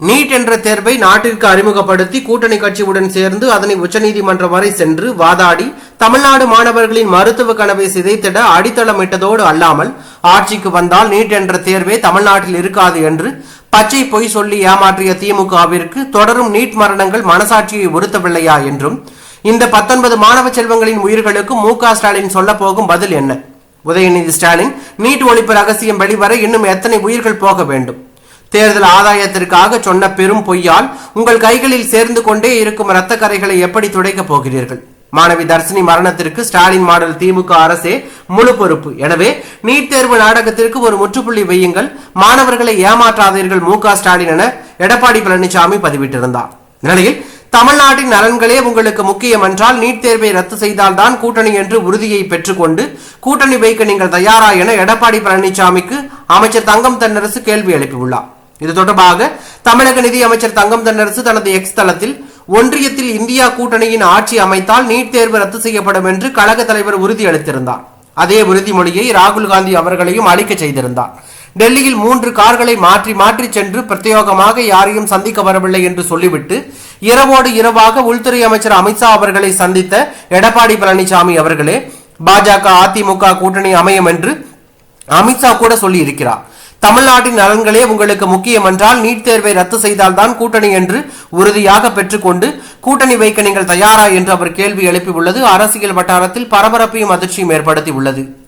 NEET என்ற தேர்வை நாட்டிற்கு அறிமுகப்படுத்தி கூட்டணி கட்சியுடன் சேர்ந்து அதனை உச்சநீதிமன்றம் வரை சென்று வாதாடி தமிழ்நாடு மாணவர்களின் மருத்துவ கனவை சிதைத்திட அடித்தளமிட்டதோடு அல்லாமல் ஆட்சிக்கு வந்தால் நீட் என்ற தேர்வே தமிழ்நாட்டில் இருக்காது என்று பச்சை பொய் சொல்லி ஏமாற்றிய திமுகவிற்கு தொடரும் நீட் மரணங்கள் மனசாட்சியை உறுத்தவில்லையா என்றும் இந்த பத்தொன்பது மாணவ செல்வங்களின் உயிர்களுக்கு மு க ஸ்டாலின் சொல்ல போகும் பதில் என்ன? உதயநிதி ஸ்டாலின் நீட் ஒழிப்பு ரகசியம் வெளிவர இன்னும் எத்தனை உயிர்கள் போக வேண்டும்? தேர்தல் ஆதாயத்திற்காக சொன்ன பெரும் பொய்யால் உங்கள் கைகளில் சேர்ந்து கொண்டே இருக்கும் இரத்த கரைகளை எப்படி துடைக்கப் போகிறீர்கள்? மாணவி தர்சினி மரணத்திற்கு ஸ்டாலின் மாடல் திமுக அரசே முழு பொறுப்பு. எனவே நீட் தேர்வு நாடகத்திற்கு ஒரு முற்றுப்புள்ளி வையுங்கள். மாணவர்களை ஏமாற்றாதீர்கள் மு க ஸ்டாலின் என எடப்பாடி பழனிசாமி பதிவிட்டிருந்தார். நிலையில் தமிழ்நாட்டின் நலன்களே உங்களுக்கு முக்கியம் என்றால் நீட் தேர்வை ரத்து செய்தால்தான் கூட்டணி என்று உறுதியை பெற்றுக்கொண்டு கூட்டணி வைக்க நீங்கள் தயாரா என எடப்பாடி பழனிசாமிக்கு அமைச்சர் தங்கம் தென்னரசு கேள்வி எழுப்பியுள்ளார். இது தொடர்பாக தமிழக நிதி அமைச்சர் தங்கம் தென்னரசு தனது எக்ஸ் தளத்தில் ஒன்றியத்தில் இந்தியா கூட்டணியின் ஆட்சி அமைத்தால் நீட் தேர்வு ரத்து செய்யப்படும் என்று கழக தலைவர் உறுதியளித்திருந்தார் அதே உறுதிமொழியை ராகுல் காந்தி அவர்களையும் அளிக்க செய்திருந்தார். டெல்லியில் மூன்று கார்களை மாற்றி மாற்றி சென்று பிரத்யேகமாக யாரையும் சந்திக்க வரவில்லை என்று சொல்லிவிட்டு இரவோடு இரவாக உள்துறை அமைச்சர் அமித்ஷா அவர்களை சந்தித்த எடப்பாடி பழனிசாமி அவர்களே பாஜக அதிமுக கூட்டணி அமையும் என்று அமித்ஷா கூட சொல்லி இருக்கிறார் தமிழ்நாட்டின் நலன்களே உங்களுக்கு முக்கியம் என்றால் நீட் தேர்வை ரத்து செய்தால்தான் கூட்டணி என்று உறுதியாக பெற்றுக்கொண்டு கூட்டணி வைக்க நீங்கள் தயாரா? என்று அவர் கேள்வி எழுப்பியுள்ளது. அரசியல் வட்டாரத்தில் பரபரப்பையும் அதிர்ச்சியும் ஏற்படுத்தி உள்ளது